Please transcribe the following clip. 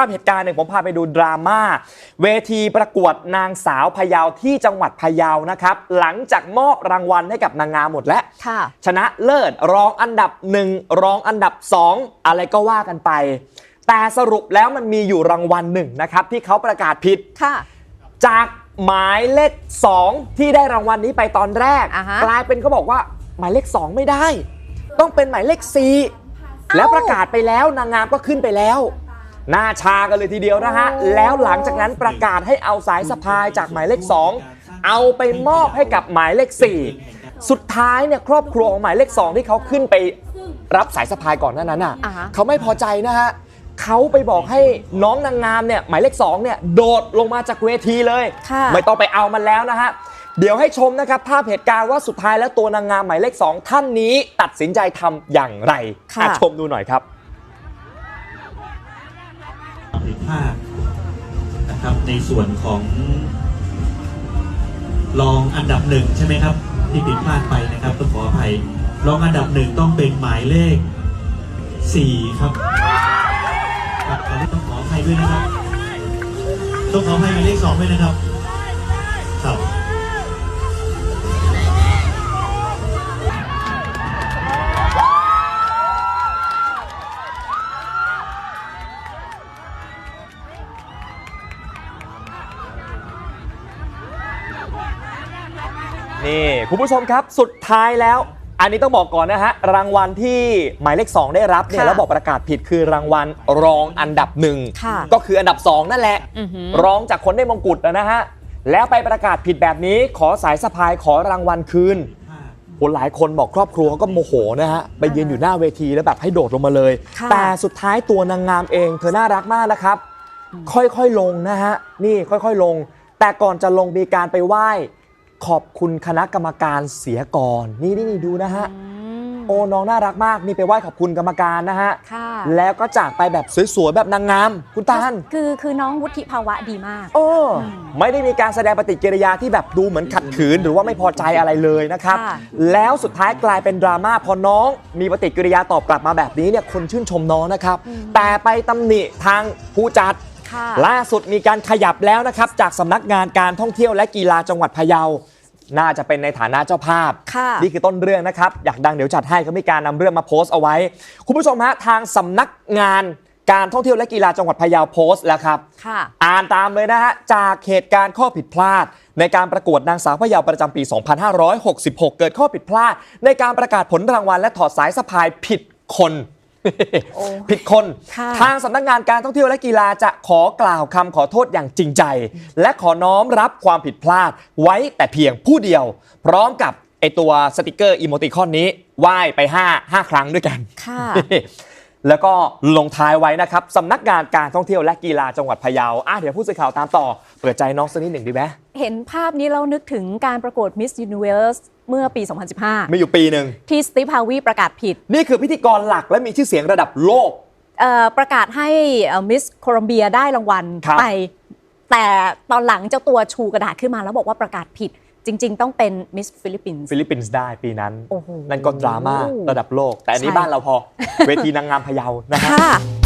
าพเหตุการณ์หนึ่งผมพาไปดูดราม่าเวทีประกวดนางสาวพะเยาที่จังหวัดพะเยานะครับ หลังจากมอบรางวัลให้กับนางงามหมดแล้วค่ะชนะเลิศรองอันดับหนึ่งรองอันดับสองอะไรก็ว่ากันไป แต่สรุปแล้วมันมีอยู่รางวัลหนึ่งนะครับ ที่เขาประกาศผิดค่ะจากหมายเลข 2 ที่ได้รางวัลนี้ไปตอนแรกอ่าฮะกลายเป็นเขาบอกว่าหมายเลข 2 ไม่ได้ ต้องเป็นหมายเลข 4 แล้วประกาศไปแล้วนางงามก็ขึ้นไปแล้ว หน้าชากันเลยทีเดียวนะฮะ แล้วหลังจากนั้นประกาศให้เอาสายสะพายจากหมายเลข 2 เอาไปมอบให้กับหมายเลข 4 สุดท้ายเนี่ยครอบครัวของหมายเลข 2 ที่เขาขึ้นไปรับสายสะพายก่อนหน้านั้นอะอ่าฮะ เขาไม่พอใจนะฮะเขาไปบอกให้น้องนางงามเนี่ยหมายเลข2เนี่ยโดดลงมาจากเวทีเลย ค่ะ ไม่ต้องไปเอามันแล้วนะฮะ เดี๋ยวให้ชมนะครับ ภาพเหตุการณ์ว่าสุดท้ายแล้วตัวนางงามหมายเลข2ท่านนี้ตัดสินใจทำอย่างไรค่ะ อ่ชมดูหน่อยครับ ผิดพลาดนะครับ ในส่วนของรองอันดับหนึ่งใช่ไหมครับ ที่ผิดพลาดไปนะครับต้องขออภัยรองอันดับหนึ่งต้องเป็นหมายเลขสี่ครับครับตอต้องขออภัยด้วยนะครับ ต้องขออภัยหมายเลขสองด้วยนะครับ นี่คุณผู้ชมครับสุดท้ายแล้ว อันนี้ต้องบอกก่อนนะฮะ รางวัลที่หมายเลข 2 ได้รับเนี่ยค่ะแล้วบอกประกาศผิดคือรางวัลรองอันดับหนึ่งค่ะ ก็คืออันดับ 2 นั่นแหละ อือหือ รองจากคนได้มงกุฎนะฮะ แล้วไปประกาศผิดแบบนี้ ขอสายสะพายขอรางวัลคืนคนหลายคนบอกครอบครัวเขาก็โมโหนะฮะ ไปยืนอยู่หน้าเวทีแล้วแบบให้โดดลงมาเลย ค่ะ แต่สุดท้ายตัวนางงามเอง เธอน่ารักมากนะครับ ค่อยๆลงนะฮะ นี่ค่อยๆลง แต่ก่อนจะลงมีการไปไหว้ ขอบคุณคณะกรรมการเสียก่อน นี่นี่นี่ดูนะฮะอืมโอ้น้องน่ารักมากนี่ไปไหว้ขอบคุณกรรมการนะฮะ ค่ะ แล้วก็จากไปแบบสวยๆแบบนางงาม คุณตาล คือคือน้องวุฒิภาวะดีมาก โอ้ไม่ได้มีการแสดงปฏิกิริยาที่แบบดูเหมือนขัดขืน หรือว่าไม่พอใจอะไรเลยนะครับ ค่ะ แล้วสุดท้ายกลายเป็นดราม่าพอน้องมีปฏิกิริยาตอบกลับมาแบบนี้เนี่ยคนชื่นชมน้องนะครับ แต่ไปตำหนิทางผู้จัดค่ะ ล่าสุดมีการขยับแล้วนะครับ จากสำนักงานการท่องเที่ยวและกีฬาจังหวัดพะเยา น่าจะเป็นในฐานะเจ้าภาพค่ะนี่คือต้นเรื่องนะครับ อยากดังเดี๋ยวจัดให้เขามีการนำเรื่องมาโพสต์เอาไว้ คุณผู้ชมฮะทางสำนักงานการท่องเที่ยวและกีฬาจังหวัดพะเยาโพสต์แล้วครับค่ะอ่านตามเลยนะฮะจากเหตุการณ์ข้อผิดพลาด ในการประกวดนางสาวพะเยาประจำปี 2566 เกิดข้อผิดพลาด ในการประกาศผลรางวัลและถอดสายสะพายผิดคนโอ้ ผิดคน ค่ะทางสำนักงานการท่องเที่ยวและกีฬาจะขอกล่าวคำขอโทษอย่างจริงใจ และขอน้อมรับความผิดพลาดไว้แต่เพียงผู้เดียว พร้อมกับไอตัวสติกเกอร์อีโมติคอนนี้ไหว้ไป5 5ครั้งด้วยกัน ค่ะ แล้วก็ลงท้ายไว้นะครับสำนักงานการท่องเที่ยวและกีฬาจังหวัดพะเยาอะเดี๋ยวผู้สื่อข่าวตามต่อ เปิดใจน้องสักนิดหนึ่งดีไหมเห็นภาพนี้เรานึกถึงการประกวด Miss Universe เมื่อปีมีอยู่ปีหนึ่ง2015ที่สตีฟฮาวีประกาศผิด นี่คือพิธีกรหลักและมีชื่อเสียงระดับโลกเอ่อประกาศให้มิสโคลัมเบียได้รางวัลครับไป แต่ตอนหลังเจ้าตัวชูกระดาษขึ้นมาแล้วบอกว่าประกาศผิด จริง ๆ ต้องเป็นมิสฟิลิปปินส์ ฟิลิปปินส์ได้ปีนั้น โอ้โหนั่นก็ดราม่าระดับโลก แต่อันนี้ใช่ บ้านเราพอ เวทีนางงามพะเยานะฮะ ค่ะ